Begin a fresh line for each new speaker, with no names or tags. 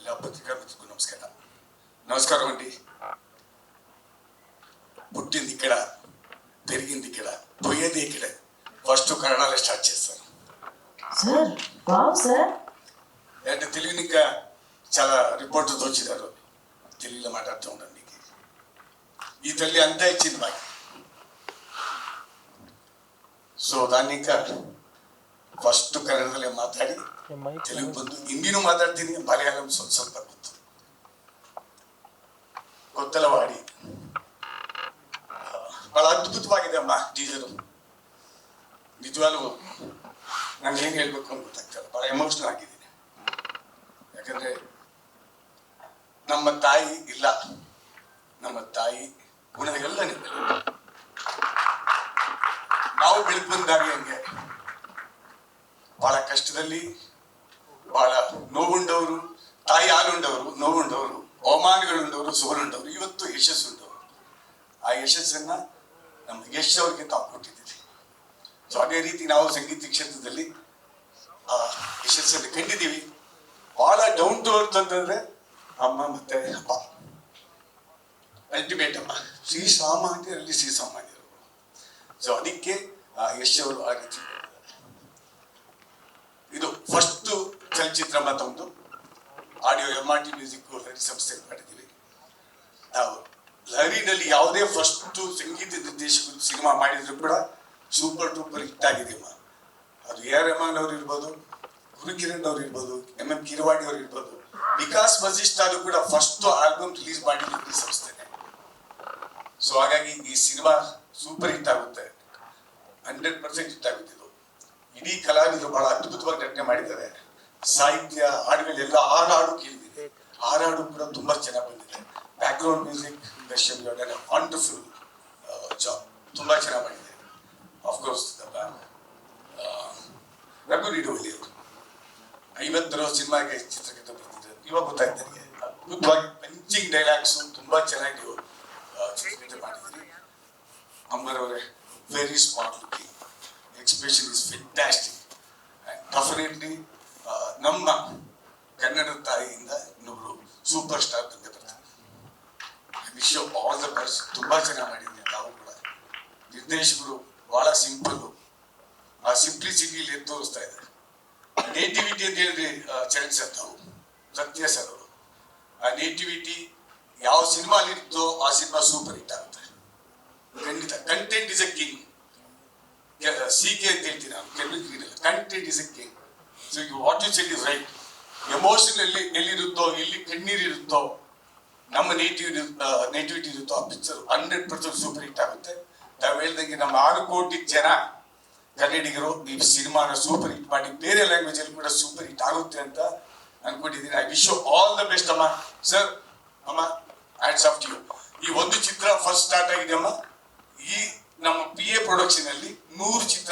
ಜಿಲ್ಲಾ ಪತ್ರಿಕಾ ಮಿತ್ರಕ್ಕೂ ನಮಸ್ಕಾರ నమస్కారం అండి. పుట్టింది ఇక్కడ పెరిగింది ఇక్కడ పోయేది ఇక్కడ. ఫస్ట్ కన్నడాలు స్టార్ట్ చేస్తాను అంటే తెలుగుని ఇంకా చాలా రిపోర్ట్ దోచిదారు తెలుగులో మాట్లాడుతూ ఉండండి ఈ తల్లి అంతా ఇచ్చింది మాకు. సో దాన్ని ఇంకా ఫస్ట్ ಕನ್ನಡದಲ್ಲೇ ಮಾತಾಡಿ ತೆಲುಗು ಬಂದು ಹಿಂದಿನೂ ಮಾತಾಡ್ತೀನಿ ಮಲಯಾಳಂ ಸ್ವಲ್ಪ ಸ್ವಲ್ಪ ಗೊತ್ತು ಗೊತ್ತಲವಾಡಿ ಬಹಳ ಅದ್ಭುತವಾಗಿದೆ ಅಮ್ಮ ಟೀಚರು ನಿಜವಾಗ್ಲೂ ನಾನು ಏನು ಹೇಳ್ಬೇಕು ಅಂತ ಗೊತ್ತಾಗ್ತಲ್ಲ ಬಹಳ ಎಮೋಷನಲ್ ಆಗಿದ್ದೀನಿ ಯಾಕಂದ್ರೆ ನಮ್ಮ ತಾಯಿ ಇಲ್ಲ ನಮ್ಮ ತಾಯಿ ಗುಣ ಎಲ್ಲ ನಿಮ್ಮ ನಾವು ಬೆಳೆದು ಬಂದಾಗ ಹಂಗೆ. ಬಹಳ ಕಷ್ಟದಲ್ಲಿ, ಬಹಳ ನೋವುಂಡವರು, ತಾಯಿ ಹಾಲುಂಡವರು, ನೋವುಂಡವರು, ಅವಮಾನಗಳುಂಡವರು, ಸೋಲುಂಡವರು, ಇವತ್ತು ಯಶಸ್ಸುಂಡವರು ಆ ಯಶಸ್ಸನ್ನ ನಮ್ಮ ಯಶ್ ಅವ್ರಿಗೆ ತಾವು ಕೊಟ್ಟಿದ್ದೀರಿ. ಸೊ ಅದೇ ರೀತಿ ನಾವು ಸಂಗೀತ ಕ್ಷೇತ್ರದಲ್ಲಿ, ಆ ಯಶಸ್ಸನ್ನು ಕಂಡಿದ್ದೀವಿ. ಬಹಳ ಡೌನ್ ಟು ಅರ್ತ್ ಅಂತಂದ್ರೆ, ಅಮ್ಮ ಮತ್ತೆ ಅಪ್ಪ. ಅಲ್ಟಿಮೇಟ್ ಅಮ್ಮ. ಶ್ರೀ ಸಾಮಾನ್ಯರಲ್ಲಿ ಶ್ರೀ ಸಾಮಾನ್ಯರು. ಸೊ ಅದಕ್ಕೆ ಆ ಯಶ್ ಅವರು ಆ ರೀತಿ ಇದು ಫಸ್ಟ್ ಚಲನಚಿತ್ರ ಮತ್ತೊಂದು audio M R T music Lahari ಸಂಸ್ಥೆ ಮಾಡಿದ್ದೀವಿ. ನಾವು ಲಹರಿನಲ್ಲಿ ಯಾವುದೇ ಫಸ್ಟ್ ಸಂಗೀತ ನಿರ್ದೇಶಕರು ಸಿನಿಮಾ ಮಾಡಿದ್ರು ಕೂಡ ಸೂಪರ್ ಟೂಪರ್ ಹಿಟ್ ಆಗಿದೆ ಅಮ್ಮ ಅದು ಎ ಆರ್ ರೆಹಮಾನ್ ಅವ್ರು ಇರ್ಬೋದು ಗುರುಕಿರಣ್ ಅವ್ರು ಇರ್ಬೋದು ಎಂ ಎಂ ಕಿರವಾಡಿ ಅವ್ರು ಇರ್ಬೋದು, ವಿಕಾಸ್ ವಸಿಷ್ಠ ಅದು ಕೂಡ ಫಸ್ಟ್ ಆಲ್ಬಮ್ ರಿಲೀಸ್ ಸಂಸ್ಥೆ ಸಂಸ್ಥೆನೆ. ಸೊ ಹಾಗಾಗಿ ಈ ಸಿನಿಮಾ ಸೂಪರ್ ಹಿಟ್ ಆಗುತ್ತೆ. ಹಂಡ್ರೆಡ್ ಪರ್ಸೆಂಟ್ ಹಿಟ್ ಆಗುತ್ತೆ ಇದು. ಇಡೀ ಕಲಾವಿದರು ಬಹಳ ಅದ್ಭುತವಾಗಿ ನಟನೆ ಮಾಡಿದ್ದಾರೆ. ಸಾಹಿತ್ಯ ಹಾಡುಗಳೆಲ್ಲ ಎಲ್ಲ ಹಾಡು ಕೇಳಿದ್ದೀನಿ ಹಾಡು ಕೂಡ ತುಂಬಾ ಚೆನ್ನಾಗಿ ಬಂದಿದೆ background music Darshan wonderful job ತುಂಬಾ ಚೆನ್ನಾಗಿ ಮಾಡಿದೆ ಅಫ್ಕೋರ್ಸ್ ರಘು ನೀಡು ಅವರು. ಐವತ್ತರ ಸಿನಿಮಾಗೆ ಚಿತ್ರಕಥೆ ಬರ್ತಿದ್ದಾರೆ ಇವಾಗ ಗೊತ್ತಾಯ್ತು ನನಗೆ ಅದ್ಭುತವಾಗಿ ಪಂಚಿಂಗ್ ಡೈಲಾಗ್ಸ್ ತುಂಬಾ ಚೆನ್ನಾಗಿ ನೀವು ಚಿತ್ರಕಥೆ ಅಂಬರ್ ಅವರೇ very smart looking expression is fantastic definitely ನಮ್ಮ ಕನ್ನಡ ತಾಯಿಯಿಂದ ಇನ್ನೊಬ್ರು ಸೂಪರ್ ಸ್ಟಾರ್ ಬಂದೇ ಬರ್ತಾರೆ. ಆಲ್ ದ ಬೆಸ್ಟ್ ತುಂಬಾ ಚೆನ್ನಾಗಿ ಮಾಡಿದ್ದೀನಿ ತಾವು ಕೂಡ. ನಿರ್ದೇಶಕರು ಬಹಳ ಸಿಂಪಲ್ ಆ ಸಿಂಪ್ಲಿಸಿಟಿಲಿ ಎದ್ದು ತೋರಿಸ್ತಾ ಇದ್ದಾರೆ. ನೇಟಿವಿಟಿ ಅಂತ ಹೇಳಿದ್ರೆ ಚರಣ್ ಸರ್ ತಾವು, ಸತ್ಯ ಸರ್ ಅವರು. ಆ ನೇಟಿವಿಟಿ ಯಾವ ಸಿನಿಮಾ ಇರುತ್ತೋ ಆ ಸಿನಿಮಾ ಸೂಪರ್ ಹಿಟ್ ಆಗುತ್ತೆ. ಖಂಡಿತ content is a king C K ಅಂತ ಹೇಳ್ತೀನಿ ನಾನು content is a king what you set is right emotion ಎಲ್ಲಿ ಎಲ್ಲಿರುತ್ತೋ ಎಲ್ಲಿ ಕಣ್ಣೀರಿರುತ್ತೋ ನಮ್ಮ ನೇಟಿವ್ ನೇಟಿವಿಟಿ ಇರುತ್ತೋ ಆ picture hundred percent super hit ಆಗುತ್ತೆ. ನಾವು ಹೇಳ್ದಂಗೆ ನಮ್ಮ ಆರು ಕೋಟಿ ಜನ ಕನ್ನಡಿಗರು ಈ ಸಿನಿಮಾನ ಸೂಪರ್ ಹಿಟ್ ಮಾಡಿ, ಬೇರೆ ಲ್ಯಾಂಗ್ವೇಜ್ ಅಲ್ಲಿ ಕೂಡ ಸೂಪರ್ ಹಿಟ್ ಆಗುತ್ತೆ ಅಂತ ಅನ್ಕೊಂಡಿದ್ದೀನಿ I wish all the best ಅಮ್ಮ. ಸರ್ ಅಮ್ಮ ಆಟ್ಸ್ ಆಫ್ ಯು ಈ ಒಂದು ಚಿತ್ರ ಫಸ್ಟ್ ಸ್ಟಾರ್ಟ್ ಆಗಿದೆ, ಅಮ್ಮ. ಈ ನಮ್ಮ ಪಿ ಎ ಪ್ರೊಡಕ್ಷನ್ ಅಲ್ಲಿ ನೂರು ಚಿತ್ರ